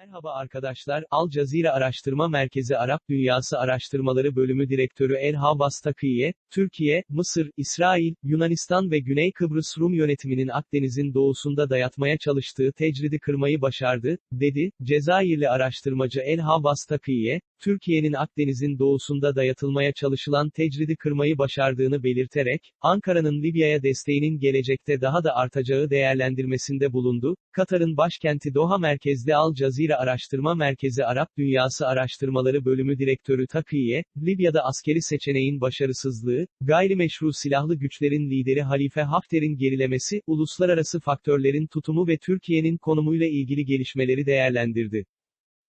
Merhaba arkadaşlar, Al Cazire Araştırma Merkezi Arap Dünyası Araştırmaları Bölümü Direktörü El Havas Takiye, Türkiye, Mısır, İsrail, Yunanistan ve Güney Kıbrıs Rum yönetiminin Akdeniz'in doğusunda dayatmaya çalıştığı tecridi kırmayı başardı, dedi, Cezayirli araştırmacı El Havas Takiye, Türkiye'nin Akdeniz'in doğusunda dayatılmaya çalışılan tecridi kırmayı başardığını belirterek, Ankara'nın Libya'ya desteğinin gelecekte daha da artacağı değerlendirmesinde bulundu, Katar'ın başkenti Doha merkezli Al Cazire Araştırma Merkezi Arap Dünyası Araştırmaları Bölümü Direktörü Takiye, Libya'da askeri seçeneğin başarısızlığı, gayrimeşru silahlı güçlerin lideri Halife Hafter'in gerilemesi, uluslararası faktörlerin tutumu ve Türkiye'nin konumuyla ilgili gelişmeleri değerlendirdi.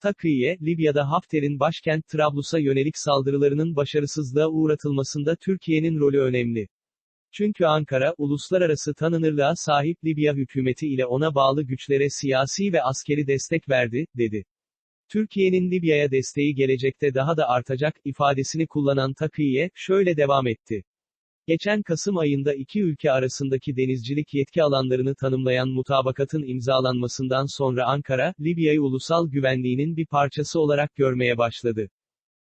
Takiye, Libya'da Hafter'in başkent Trablus'a yönelik saldırılarının başarısızlığa uğratılmasında Türkiye'nin rolü önemli. Çünkü Ankara, uluslararası tanınırlığa sahip Libya hükümeti ile ona bağlı güçlere siyasi ve askeri destek verdi, dedi. Türkiye'nin Libya'ya desteği gelecekte daha da artacak, ifadesini kullanan Takiye, şöyle devam etti. Geçen Kasım ayında iki ülke arasındaki denizcilik yetki alanlarını tanımlayan mutabakatın imzalanmasından sonra Ankara, Libya'yı ulusal güvenliğinin bir parçası olarak görmeye başladı.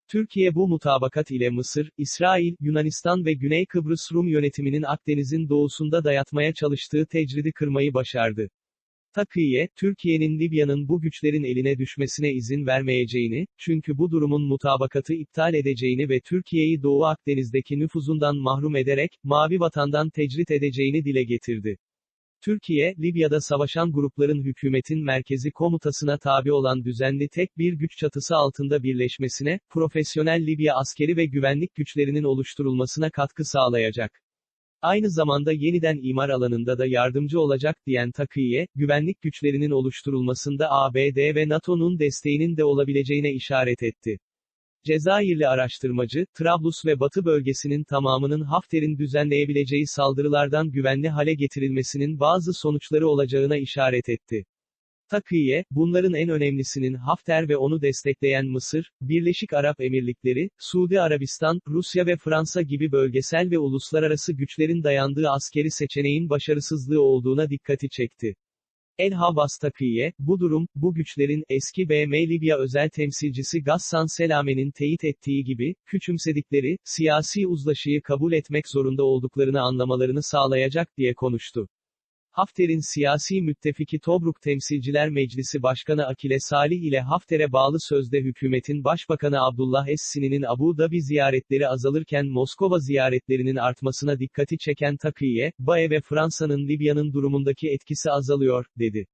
Türkiye bu mutabakat ile Mısır, İsrail, Yunanistan ve Güney Kıbrıs Rum yönetiminin Akdeniz'in doğusunda dayatmaya çalıştığı tecridi kırmayı başardı. Takiye, Türkiye'nin Libya'nın bu güçlerin eline düşmesine izin vermeyeceğini, çünkü bu durumun mutabakatı iptal edeceğini ve Türkiye'yi Doğu Akdeniz'deki nüfuzundan mahrum ederek, Mavi Vatan'dan tecrit edeceğini dile getirdi. Türkiye, Libya'da savaşan grupların hükümetin merkezi komutasına tabi olan düzenli tek bir güç çatısı altında birleşmesine, profesyonel Libya askeri ve güvenlik güçlerinin oluşturulmasına katkı sağlayacak. Aynı zamanda yeniden imar alanında da yardımcı olacak diyen Takiye, güvenlik güçlerinin oluşturulmasında ABD ve NATO'nun desteğinin de olabileceğine işaret etti. Cezayirli araştırmacı, Trablus ve Batı bölgesinin tamamının Hafter'in düzenleyebileceği saldırılardan güvenli hale getirilmesinin bazı sonuçları olacağına işaret etti. Takiye, bunların en önemlisinin Hafter ve onu destekleyen Mısır, Birleşik Arap Emirlikleri, Suudi Arabistan, Rusya ve Fransa gibi bölgesel ve uluslararası güçlerin dayandığı askeri seçeneğin başarısızlığı olduğuna dikkati çekti. El Havas Takiye, bu durum, bu güçlerin, eski BM Libya özel temsilcisi Gassan Selame'nin teyit ettiği gibi, küçümsedikleri, siyasi uzlaşıyı kabul etmek zorunda olduklarını anlamalarını sağlayacak diye konuştu. Hafter'in siyasi müttefiki Tobruk Temsilciler Meclisi Başkanı Akile Salih ile Hafter'e bağlı sözde hükümetin Başbakanı Abdullah Es-Sini'nin Abu Dhabi ziyaretleri azalırken Moskova ziyaretlerinin artmasına dikkati çeken Takiye, BAE ve Fransa'nın Libya'nın durumundaki etkisi azalıyor, dedi.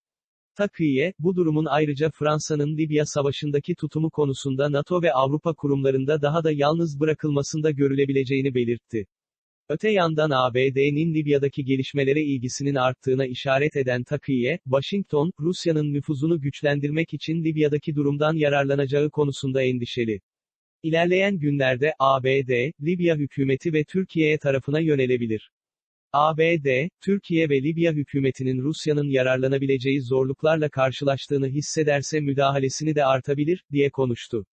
Takiye, bu durumun ayrıca Fransa'nın Libya savaşındaki tutumu konusunda NATO ve Avrupa kurumlarında daha da yalnız bırakılmasında görülebileceğini belirtti. Öte yandan ABD'nin Libya'daki gelişmelere ilgisinin arttığına işaret eden Takiye, Washington, Rusya'nın nüfuzunu güçlendirmek için Libya'daki durumdan yararlanacağı konusunda endişeli. İlerleyen günlerde, ABD, Libya hükümeti ve Türkiye'ye tarafına yönelebilir. ABD, Türkiye ve Libya hükümetinin Rusya'nın yararlanabileceği zorluklarla karşılaştığını hissederse müdahalesini de artabilir, diye konuştu.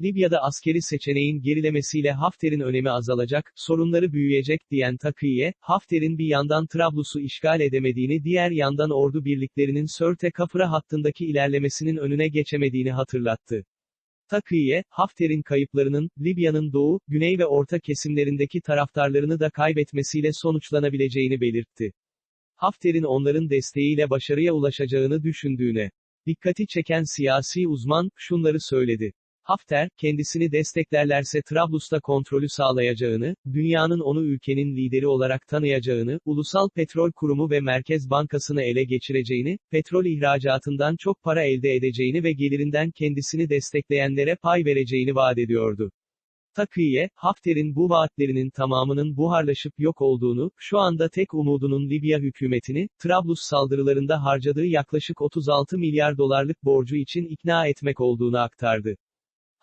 Libya'da askeri seçeneğin gerilemesiyle Hafter'in önemi azalacak, sorunları büyüyecek diyen Takiye, Hafter'in bir yandan Trablus'u işgal edemediğini diğer yandan ordu birliklerinin Sörte Kapıra hattındaki ilerlemesinin önüne geçemediğini hatırlattı. Takiye, Hafter'in kayıplarının, Libya'nın doğu, güney ve orta kesimlerindeki taraftarlarını da kaybetmesiyle sonuçlanabileceğini belirtti. Hafter'in onların desteğiyle başarıya ulaşacağını düşündüğüne dikkati çeken siyasi uzman, şunları söyledi. Hafter, kendisini desteklerlerse Trablus'ta kontrolü sağlayacağını, dünyanın onu ülkenin lideri olarak tanıyacağını, Ulusal Petrol Kurumu ve Merkez Bankası'nı ele geçireceğini, petrol ihracatından çok para elde edeceğini ve gelirinden kendisini destekleyenlere pay vereceğini vaat ediyordu. Takiye, Hafter'in bu vaatlerinin tamamının buharlaşıp yok olduğunu, şu anda tek umudunun Libya hükümetini, Trablus saldırılarında harcadığı yaklaşık 36 milyar dolarlık borcu için ikna etmek olduğunu aktardı.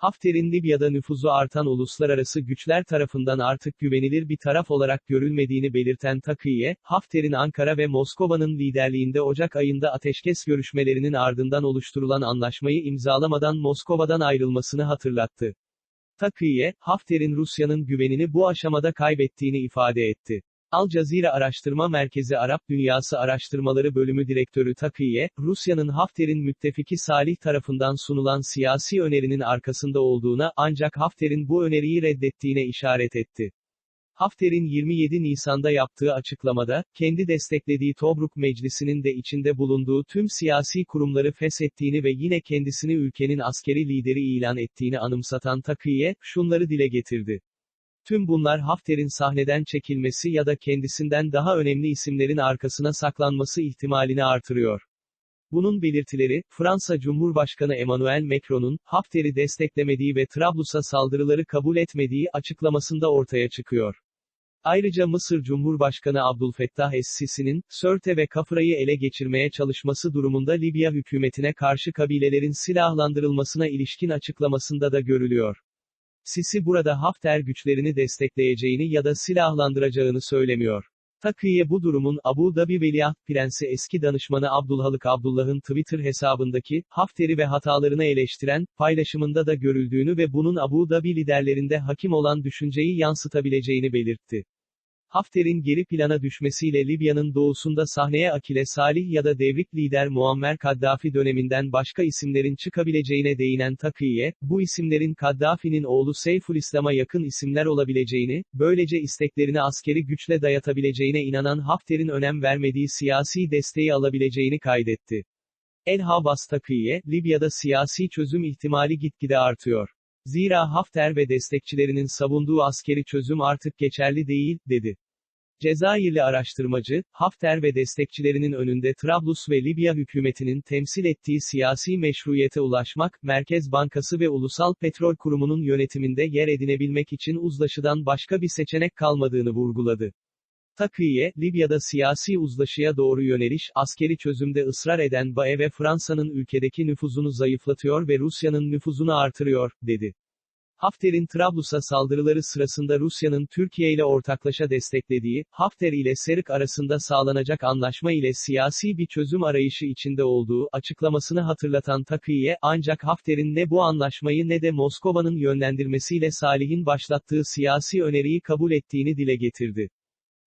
Hafter'in Libya'da nüfuzu artan uluslararası güçler tarafından artık güvenilir bir taraf olarak görülmediğini belirten Takiye, Hafter'in Ankara ve Moskova'nın liderliğinde Ocak ayında ateşkes görüşmelerinin ardından oluşturulan anlaşmayı imzalamadan Moskova'dan ayrılmasını hatırlattı. Takiye, Hafter'in Rusya'nın güvenini bu aşamada kaybettiğini ifade etti. Al Cazira Araştırma Merkezi Arap Dünyası Araştırmaları Bölümü Direktörü Takiye, Rusya'nın Hafter'in müttefiki Salih tarafından sunulan siyasi önerinin arkasında olduğuna ancak Hafter'in bu öneriyi reddettiğine işaret etti. Hafter'in 27 Nisan'da yaptığı açıklamada, kendi desteklediği Tobruk Meclisi'nin de içinde bulunduğu tüm siyasi kurumları feshettiğini ve yine kendisini ülkenin askeri lideri ilan ettiğini anımsatan Takiye, şunları dile getirdi. Tüm bunlar Hafter'in sahneden çekilmesi ya da kendisinden daha önemli isimlerin arkasına saklanması ihtimalini artırıyor. Bunun belirtileri, Fransa Cumhurbaşkanı Emmanuel Macron'un, Hafter'i desteklemediği ve Trablus'a saldırıları kabul etmediği açıklamasında ortaya çıkıyor. Ayrıca Mısır Cumhurbaşkanı Abdülfettah Es-Sisi'nin, Sörte ve Kafra'yı ele geçirmeye çalışması durumunda Libya hükümetine karşı kabilelerin silahlandırılmasına ilişkin açıklamasında da görülüyor. Sisi burada Hafter güçlerini destekleyeceğini ya da silahlandıracağını söylemiyor. Takiye bu durumun Abu Dhabi Veliaht Prensi eski danışmanı Abdülhalık Abdullah'ın Twitter hesabındaki, Hafter'i ve hatalarını eleştiren, paylaşımında da görüldüğünü ve bunun Abu Dhabi liderlerinde hakim olan düşünceyi yansıtabileceğini belirtti. Hafter'in geri plana düşmesiyle Libya'nın doğusunda sahneye Akile Salih ya da devrik lider Muammer Kaddafi döneminden başka isimlerin çıkabileceğine değinen Takiye, bu isimlerin Kaddafi'nin oğlu Seyfulislam'a yakın isimler olabileceğini, böylece isteklerini askeri güçle dayatabileceğine inanan Hafter'in önem vermediği siyasi desteği alabileceğini kaydetti. El Havas Takiye, Libya'da siyasi çözüm ihtimali gitgide artıyor. Zira Hafter ve destekçilerinin savunduğu askeri çözüm artık geçerli değil, dedi. Cezayirli araştırmacı, Hafter ve destekçilerinin önünde Trablus ve Libya hükümetinin temsil ettiği siyasi meşruiyete ulaşmak, Merkez Bankası ve Ulusal Petrol Kurumu'nun yönetiminde yer edinebilmek için uzlaşıdan başka bir seçenek kalmadığını vurguladı. Takiye, Libya'da siyasi uzlaşıya doğru yöneliş, askeri çözümde ısrar eden BAE ve Fransa'nın ülkedeki nüfuzunu zayıflatıyor ve Rusya'nın nüfuzunu artırıyor, dedi. Hafter'in Trablus'a saldırıları sırasında Rusya'nın Türkiye ile ortaklaşa desteklediği, Hafter ile Serik arasında sağlanacak anlaşma ile siyasi bir çözüm arayışı içinde olduğu açıklamasını hatırlatan Takiye, ancak Hafter'in ne bu anlaşmayı ne de Moskova'nın yönlendirmesiyle Salih'in başlattığı siyasi öneriyi kabul ettiğini dile getirdi.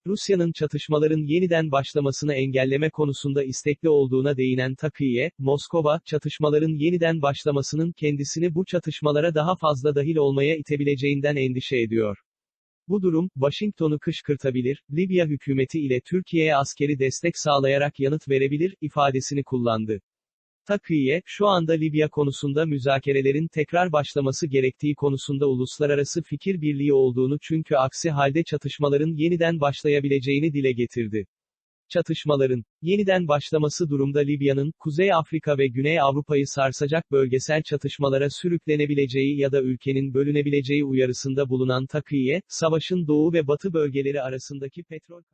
Rusya'nın çatışmaların yeniden başlamasını engelleme konusunda istekli olduğuna değinen Takiye, Moskova, çatışmaların yeniden başlamasının kendisini bu çatışmalara daha fazla dahil olmaya itebileceğinden endişe ediyor. Bu durum, Washington'u kışkırtabilir, Libya hükümeti ile Türkiye'ye askeri destek sağlayarak yanıt verebilir, ifadesini kullandı. Takiye, şu anda Libya konusunda müzakerelerin tekrar başlaması gerektiği konusunda uluslararası fikir birliği olduğunu çünkü aksi halde çatışmaların yeniden başlayabileceğini dile getirdi. Çatışmaların yeniden başlaması durumda Libya'nın Kuzey Afrika ve Güney Avrupa'yı sarsacak bölgesel çatışmalara sürüklenebileceği ya da ülkenin bölünebileceği uyarısında bulunan Takiye, savaşın doğu ve batı bölgeleri arasındaki petrol